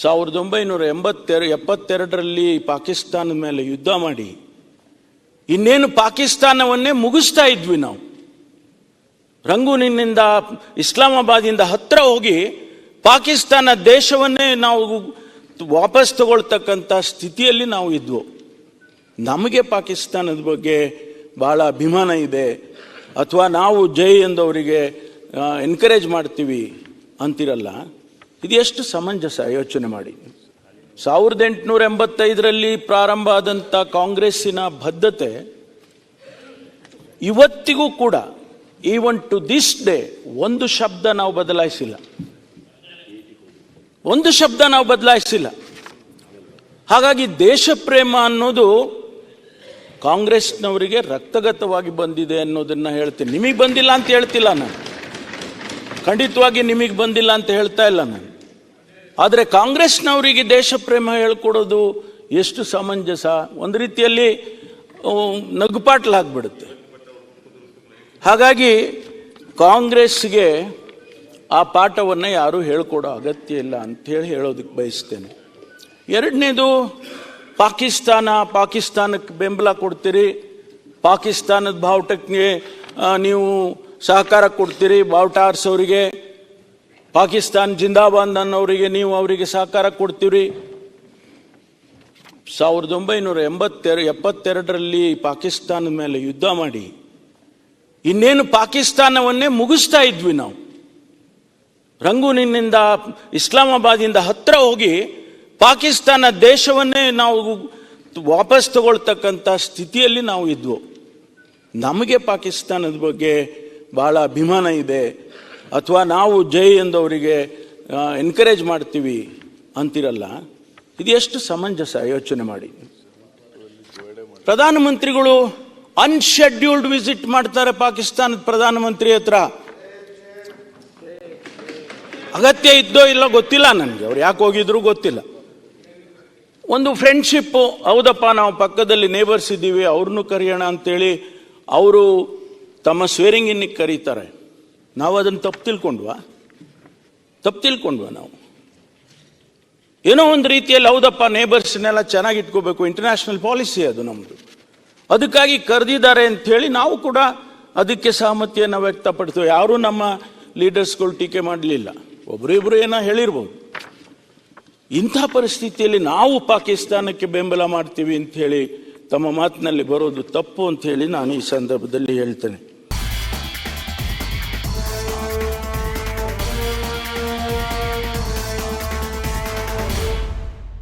ಸಾವಿರದ ಒಂಬೈನೂರ ಎಂಬತ್ತೆರ ಎಪ್ಪತ್ತೆರಡರಲ್ಲಿ ಪಾಕಿಸ್ತಾನದ ಮೇಲೆ ಯುದ್ಧ ಮಾಡಿ, ಇನ್ನೇನು ಪಾಕಿಸ್ತಾನವನ್ನೇ ಮುಗಿಸ್ತಾ ಇದ್ವಿ ನಾವು. ರಂಗೂನಿನಿಂದ ಇಸ್ಲಾಮಾಬಾದಿಂದ ಹತ್ರ ಹೋಗಿ ಪಾಕಿಸ್ತಾನ ದೇಶವನ್ನೇ ನಾವು ವಾಪಸ್ ತಗೊಳ್ತಕ್ಕಂಥ ಸ್ಥಿತಿಯಲ್ಲಿ ನಾವು ಇದ್ವು. ನಮಗೆ ಪಾಕಿಸ್ತಾನದ ಬಗ್ಗೆ ಬಹಳ ಅಭಿಮಾನ ಇದೆ. ಅಥವಾ ನಾವು ಜೈ ಎಂದವರಿಗೆ ಎನ್ಕರೇಜ್ ಮಾಡ್ತೀವಿ ಅಂತಿರಲ್ಲ. ಇದು ಎಷ್ಟು ಸಮಂಜಸ ಯೋಚನೆ ಮಾಡಿ. ಸಾವಿರದ ಎಂಟುನೂರ ಎಂಬತ್ತೈದರಲ್ಲಿ ಪ್ರಾರಂಭ ಆದಂಥ ಕಾಂಗ್ರೆಸ್ಸಿನ ಬದ್ಧತೆ ಇವತ್ತಿಗೂ ಕೂಡ ಈವನ್ ಟು ದಿಸ್ ಡೇ ಒಂದು ಶಬ್ದ ನಾವು ಬದಲಾಯಿಸಿಲ್ಲ. ಒಂದು ಶಬ್ದ ನಾವು ಬದಲಾಯಿಸಿಲ್ಲ. ಹಾಗಾಗಿ ದೇಶ ಪ್ರೇಮ ಅನ್ನೋದು ಕಾಂಗ್ರೆಸ್ನವರಿಗೆ ರಕ್ತಗತವಾಗಿ ಬಂದಿದೆ ಅನ್ನೋದನ್ನ ಹೇಳ್ತೀನಿ. ನಿಮಗೆ ಬಂದಿಲ್ಲ ಅಂತ ಹೇಳ್ತಿಲ್ಲ ನಾನು. ಖಂಡಿತವಾಗಿ ನಿಮಗೆ ಬಂದಿಲ್ಲ ಅಂತ ಹೇಳ್ತಾ ಇಲ್ಲ ನಾನು. ಆದರೆ ಕಾಂಗ್ರೆಸ್ನವರಿಗೆ ದೇಶ ಪ್ರೇಮ ಹೇಳ್ಕೊಡೋದು ಎಷ್ಟು ಸಮಂಜಸ. ಒಂದು ರೀತಿಯಲ್ಲಿ ನಗುಪಾಟ್ಲಾಗ್ಬಿಡುತ್ತೆ. ಹಾಗಾಗಿ ಕಾಂಗ್ರೆಸ್ಗೆ ಆ ಪಾಠವನ್ನು ಯಾರೂ ಹೇಳ್ಕೊಡೋ ಅಗತ್ಯ ಇಲ್ಲ ಅಂಥೇಳಿ ಹೇಳೋದಕ್ಕೆ ಬಯಸ್ತೇನೆ. ಎರಡನೇದು, ಪಾಕಿಸ್ತಾನ ಪಾಕಿಸ್ತಾನಕ್ಕೆ ಬೆಂಬಲ ಕೊಡ್ತೀರಿ. ಪಾಕಿಸ್ತಾನದ ಬಾವುಟಕ್ಕೆ ನೀವು ಸಹಕಾರ ಕೊಡ್ತೀರಿ ಬಾವುಟ ಅವರಿಗೆ ಪಾಕಿಸ್ತಾನ್ ಜಿಂದಾಬಾದ್ ಅನ್ನೋರಿಗೆ ನೀವು ಅವರಿಗೆ ಸಹಕಾರ ಕೊಡ್ತೀರಿ. ಸಾವಿರದ ಒಂಬೈನೂರ ಎಂಬತ್ತೆರ, ಎಪ್ಪತ್ತೆರಡರಲ್ಲಿ ಪಾಕಿಸ್ತಾನದ ಮೇಲೆ ಯುದ್ಧ ಮಾಡಿ, ಇನ್ನೇನು ಪಾಕಿಸ್ತಾನವನ್ನೇ ಮುಗಿಸ್ತಾ ಇದ್ವಿ ನಾವು. ರಂಗೂನಿನಿಂದ ಇಸ್ಲಾಮಾಬಾದಿಂದ ಹತ್ರ ಹೋಗಿ ಪಾಕಿಸ್ತಾನ ದೇಶವನ್ನೇ ನಾವು ವಾಪಸ್ ತಗೊಳ್ತಕ್ಕಂಥ ಸ್ಥಿತಿಯಲ್ಲಿ ನಾವು ಇದ್ವು. ನಮಗೆ ಪಾಕಿಸ್ತಾನದ ಬಗ್ಗೆ ಬಹಳ ಅಭಿಮಾನ ಇದೆ. ಅಥವಾ ನಾವು ಜೈ ಎಂದವರಿಗೆ ಎನ್ಕರೇಜ್ ಮಾಡ್ತೀವಿ ಅಂತಿರಲ್ಲ. ಇದು ಎಷ್ಟು ಸಮಂಜಸ ಯೋಚನೆ ಮಾಡಿ. ಪ್ರಧಾನಮಂತ್ರಿಗಳು ಅನ್ಶೆಡ್ಯೂಲ್ಡ್ ವಿಸಿಟ್ ಮಾಡ್ತಾರೆ ಪಾಕಿಸ್ತಾನದ ಪ್ರಧಾನಮಂತ್ರಿ ಹತ್ರ. ಅಗತ್ಯ ಇದ್ದೋ ಇಲ್ಲೋ ಗೊತ್ತಿಲ್ಲ ನನಗೆ. ಅವ್ರು ಯಾಕೆ ಹೋಗಿದ್ರು ಗೊತ್ತಿಲ್ಲ. ಒಂದು ಫ್ರೆಂಡ್ಶಿಪ್ಪು ಹೌದಪ್ಪ ನಾವು ಪಕ್ಕದಲ್ಲಿ ನೇಬರ್ಸ್ ಇದ್ದೀವಿ, ಅವ್ರನ್ನೂ ಕರೆಯೋಣ ಅಂತೇಳಿ, ಅವರು ತಮ್ಮ ಸ್ವೇರಿಂಗ್ ಇನ್ನಿಗೆ ಕರೀತಾರೆ. ನಾವು ಅದನ್ನು ತಪ್ಪು ತಿಳ್ಕೊಂಡ್ವಾ? ತಪ್ಪು ತಿಳ್ಕೊಂಡ್ವಾ ನಾವು? ಏನೋ ಒಂದು ರೀತಿಯಲ್ಲಿ ಹೌದಪ್ಪ ನೇಬರ್ಸ್ನೆಲ್ಲ ಚೆನ್ನಾಗಿ ಇಟ್ಕೋಬೇಕು ಇಂಟರ್ನ್ಯಾಷನಲ್ ಪಾಲಿಸಿ ಅದು ನಮ್ಮದು ಅದಕ್ಕಾಗಿ ಕರೆದಿದ್ದಾರೆ ಅಂಥೇಳಿ ನಾವು ಕೂಡ ಅದಕ್ಕೆ ಸಹಮತಿಯನ್ನು ವ್ಯಕ್ತಪಡ್ತೇವೆ ಯಾರೂ ನಮ್ಮ ಲೀಡರ್ಸ್ಗಳು ಟೀಕೆ ಮಾಡಲಿಲ್ಲ. ಒಬ್ಬರಿಬ್ಬರು ಏನೋ ಹೇಳಿರ್ಬೋದು. ಇಂಥ ಪರಿಸ್ಥಿತಿಯಲ್ಲಿ ನಾವು ಪಾಕಿಸ್ತಾನಕ್ಕೆ ಬೆಂಬಲ ಮಾಡ್ತೀವಿ ಅಂತ ಹೇಳಿ ತಮ್ಮ ಮಾತಿನಲ್ಲಿ ಬರೋದು ತಪ್ಪು ಅಂತ ಹೇಳಿ ನಾನು ಈ ಸಂದರ್ಭದಲ್ಲಿ ಹೇಳ್ತೇನೆ.